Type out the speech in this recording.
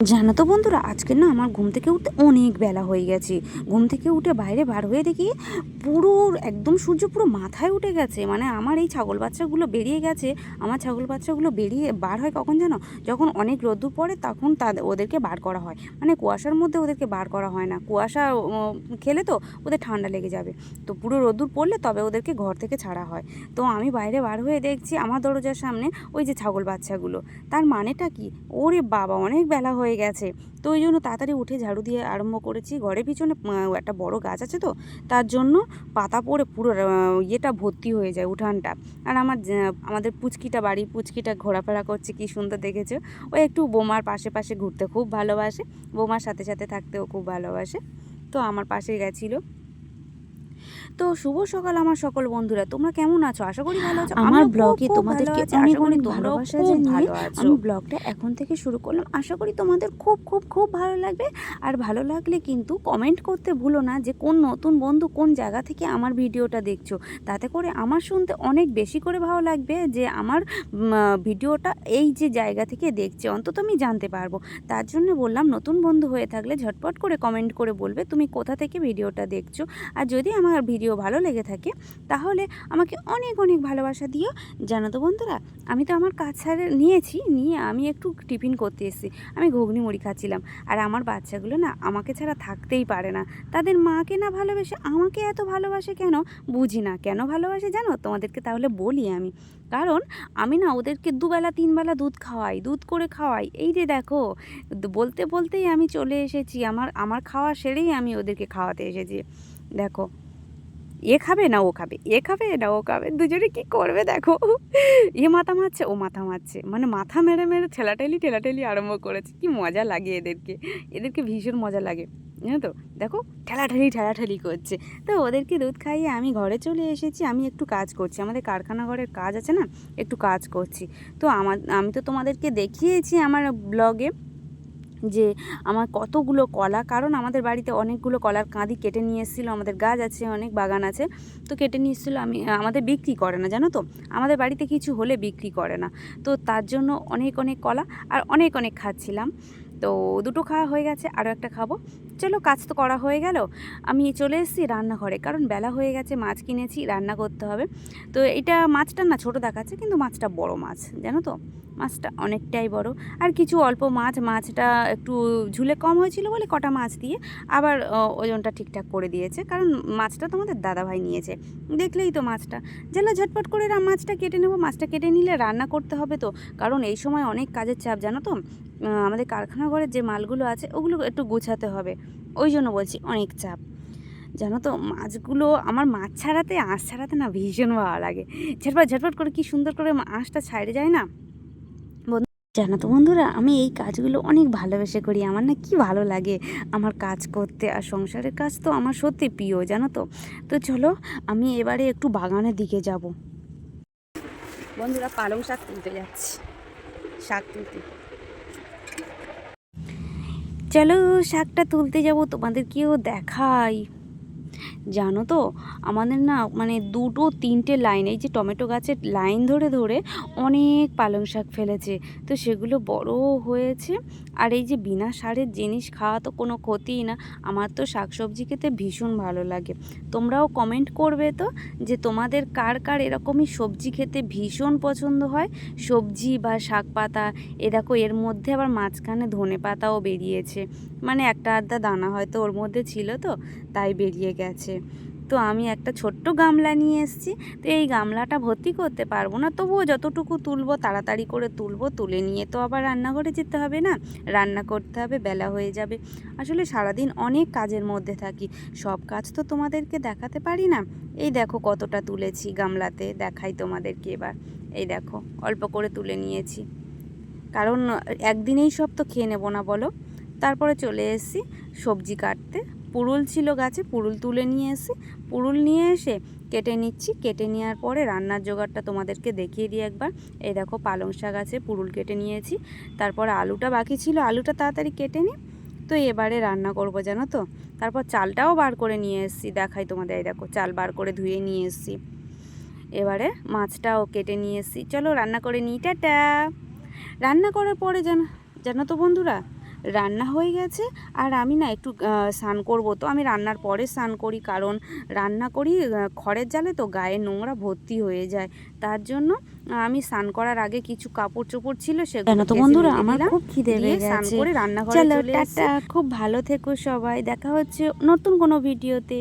জানো তো বন্ধুরা, আজকে না আমার ঘুম থেকে উঠতে অনেক বেলা হয়ে গেছে। ঘুম থেকে উঠে বাইরে বার হয়ে দেখি পুরো একদম সূর্য পুরো মাথায় উঠে গেছে। মানে আমার এই ছাগল বাচ্চাগুলো বেরিয়ে গেছে, আমার ছাগল বাচ্চাগুলো বেরিয়ে বার হয় কখন জানো? যখন অনেক রোদ্দুর পড়ে তখন তাদের ওদেরকে বার করা হয়। মানে কুয়াশার মধ্যে ওদেরকে বার করা হয় না। কুয়াশা খেলে তো ওদের ঠান্ডা লেগে যাবে। তো পুরো রোদ্দুর পড়লে তবে ওদেরকে ঘর থেকে ছাড়া হয়। তো আমি বাইরে বার হয়ে দেখছি আমার দরজার সামনে ওই যে ছাগল বাচ্চাগুলো। তার মানেটা কি? ওরে বাবা, অনেক বেলা হয়ে গেছে। তো ওই জন্য তাড়াতাড়ি উঠে ঝাড়ু দিয়ে আরম্ভ করেছি। ঘরের পিছনে একটা বড় গাছ আছে তো, তার জন্য পাতা পড়ে পুরো ইয়েটা ভর্তি হয়ে যায় উঠানটা। আর আমার আমাদের পুচকিটা বাড়ি পুচকিটা ঘোরাফেরা করছে, কি সুন্দর দেখেছে? ও একটু বোমার পাশে পাশে ঘুরতে খুব ভালোবাসে। বোমার সাথে সাথে থাকতেও খুব ভালোবাসে। তো আমার পাশে গেছিল। তো শুভ সকাল আমার সকল বন্ধুরা। তোমরা কেমন আছো? আশা করি ভালো আছো। আমার ব্লগে তোমাদেরকে। অনেক অনেক ভালোবাসা জানিয়ে আমি ব্লগটা এখন থেকে শুরু করলাম। আশা করি তোমাদের খুব খুব খুব ভালো লাগবে। আর ভালো লাগলে কিন্তু কমেন্ট করতে ভুলো না যে কোন নতুন বন্ধু কোন জায়গা থেকে আমার ভিডিওটা দেখছ। তাতে করে আমার শুনতে অনেক বেশি করে ভালো লাগবে যে আমার ভিডিওটা এই যে জায়গা থেকে দেখছে অন্তত আমি জানতে পারব। তার জন্য বললাম নতুন বন্ধু হয়ে থাকলে ঝটপট করে কমেন্ট করে বলবে তুমি কোথা থেকে ভিডিওটা দেখছ। আর যদি আমার ভিডিও ভালো লেগে থাকে, তাহলে আমাকে অনেক অনেক ভালোবাসা দিও। জানো তো বন্ধুরা, আমি তো আমার কাজ নিয়েছি, নিয়ে আমি একটু টিফিন করতে এসেছি। আমি ঘুগনি মুড়ি খাচ্ছিলাম। আর আমার বাচ্চাগুলো না আমাকে ছাড়া থাকতেই পারে না। তাদের মাকে না ভালোবেসে, আমাকে এত ভালোবাসে কেন? বুঝি না। কেন ভালোবাসে জানো? তোমাদেরকে তাহলে বলি আমি। কারণ আমি না ওদেরকে দুবেলা, তিনবেলা দুধ খাওয়াই, দুধ করে খাওয়াই। এই যে দেখো, বলতে, বলতেই আমি চলে এসেছি। আমার আমার খাওয়া সেরেই আমি ওদেরকে খাওয়াতে এসেছি। দেখো এ খাবে না ও খাবে, এ খাবে না ও খাবে, দুজনে কি করবে দেখো? এ মাথা মারছে, ও মাথা মারছে। মানে মাথা মেরে মেরে ঠেলাঠেলি ঠেলাঠেলি আরম্ভ করেছে। কি মজা লাগে এদেরকে এদেরকে ভীষণ মজা লাগে, জানো তো? দেখো, ঠেলাঠেলি ঠেলাঠেলি করছে। তো ওদেরকে দুধ খাইয়ে আমি ঘরে চলে এসেছি, আমি একটু কাজ করছি। আমাদের কারখানা ঘরের কাজ আছে না, একটু কাজ করছি। তো আমার, আমি তো তোমাদেরকে দেখিয়েছি আমার ব্লগে যে আমার কতগুলো কলা, কারণ আমাদের বাড়িতে অনেকগুলো কলার কাঁদি কেটে নিয়ে এসেছিল, আমাদের গাছ আছে, অনেক বাগান আছে, তো কেটে নিয়ে এসেছিল, আমি আমাদের বিক্রি করে না, জানো তো? আমাদের বাড়িতে কিছু হলে বিক্রি করে না, তো তার জন্য অনেক অনেক কলা আর অনেক অনেক খাচ্ছিলাম, তো দুটো খাওয়া হয়ে গেছে আরও একটা খাব চলো কাজ তো করা হয়ে গেল। আমি চলে এসেছি রান্নাঘরে, কারণ বেলা হয়ে গেছে, মাছ কিনেছি, রান্না করতে হবে। তো এটা মাছটা না, ছোট দেখাচ্ছে, কিন্তু মাছটা বড় মাছ, জানো তো? মাছটা অনেকটাই বড়। আর কিছু অল্প মাছ, মাছটা একটু ঝুলে কম হয়েছিল বলে কটা মাছ দিয়ে আবার ওজনটা ঠিকঠাক করে দিয়েছে, কারণ মাছটা তো আমাদের দাদাভাই নিয়েছে। দেখলেই তো মাছটা। যেন ঝটপট করে মাছটা কেটে নেব, মাছটা কেটে নিলে রান্না করতে হবে তো। কারণ এই সময় অনেক কাজের চাপ, জানো তো? আমাদের কারখানা ঘরের যে মালগুলো আছে, ওগুলো একটু গোছাতে হবে। ওই জন্য বলছি অনেক চাপ। জানো তো, মাছগুলো আমার মাছ ছাড়াতে, আঁশ ছাড়াতে না ভীষণ ভালো লাগে। ঝটপট ঝটপট করে কি সুন্দর করে আঁশটা ছাড়ে যায় না? জানো তো বন্ধুরা, আমি এই কাজগুলো অনেক ভালোবেসে করি। আমার না কি ভালো লাগে আমার কাজ করতে আর সংসারের কাজ তো আমার সত্যি প্রিয়, জানো তো। তো চলো, আমি এবারে একটু বাগানের দিকে যাব। বন্ধুরা, পালং শাক তুলতে যাচ্ছি। শাক তুলতে। চলো শাকটা তুলতে যাব তোমাদেরকেও দেখাই। জানো তো? আমাদের না মানে দুটো তিনটে লাইন এই যে টমেটো গাছের লাইন ধরে ধরে অনেক পালং শাক ফেলেছে। তো সেগুলো বড়ও হয়েছে। আর এই যে বিনা সারের জিনিস খাওয়া তো কোনো ক্ষতিই না, আমার তো শাকসবজি খেতে ভীষণ ভালো লাগে। তোমরাও কমেন্ট করবে তো যে তোমাদের কার কার এরকমই সবজি খেতে ভীষণ পছন্দ হয়? সবজি বা শাক পাতা, এ দেখো এর মধ্যে আবার মাঝখানে ধনে পাতাও বেরিয়েছে। মানে একটা আধটা দানা হয়তো ওর মধ্যে ছিল তো, তাই বেরিয়ে গেছে। তো আমি একটা ছোট্ট গামলা নিয়ে এসেছি। তো এই গামলাটা ভর্তি করতে পারব না। তবুও যতটুকু তুলবো, তাড়াতাড়ি করে তুলবো, তুলে নিয়ে তো আবার রান্নাঘরে যেতে হবে না? রান্না করতে হবে, বেলা হয়ে যাবে। আসলে সারাদিন অনেক কাজের মধ্যে থাকি। সব কাজ তো তোমাদেরকে দেখাতে পারি না। এই দেখো কতটা তুলেছি গামলাতে, দেখাই তোমাদেরকে এবার। এই দেখো, অল্প করে তুলে নিয়েছি। কারণ একদিনেই সব তো খেয়ে নেব না, বলো? তারপরে চলে এসেছি সবজি কাটতে। পুরুল ছিল গাছে, পুরুল তুলে নিয়ে এসে, পুরুল নিয়ে এসে কেটে নিচ্ছি। কেটে নেওয়ার পরে রান্নার জোগাড়টা তোমাদেরকে দেখিয়ে দিই একবার। এই দেখো পালং শাক আছে, পুরুল কেটে নিয়েছি। তারপর আলুটা বাকি ছিল, আলুটা তাড়াতাড়ি কেটে নিই তো এবারে রান্না করব জানো তো? তারপর চালটাও বার করে নিয়ে এসেছি, দেখাই তোমাদের, এই দেখো চাল বার করে ধুয়ে নিয়ে এসেছি। এবারে মাছটাও কেটে নিয়ে এসেছি। চলো রান্না করে নিই, টাটা! রান্না করার পরে জানো জানো তো বন্ধুরা রান্না হয়ে গেছে। আর আমি না একটু স্নান করব। তো আমি রান্নার পরে স্নান করি কারণ রান্না করি খড়ের জালে তো গায়ে নোংরা ভর্তি হয়ে যায়। তার জন্য আমি স্নান করার আগে কিছু কাপড় চোপড় ছিল সেগুলো তো বন্ধুরা? আমার খুব খিদে পেয়ে স্নান গেছে। করে চলো চলে টাটা। খুব ভালো থেকো সবাই। দেখা হচ্ছে নতুন কোনো ভিডিওতে।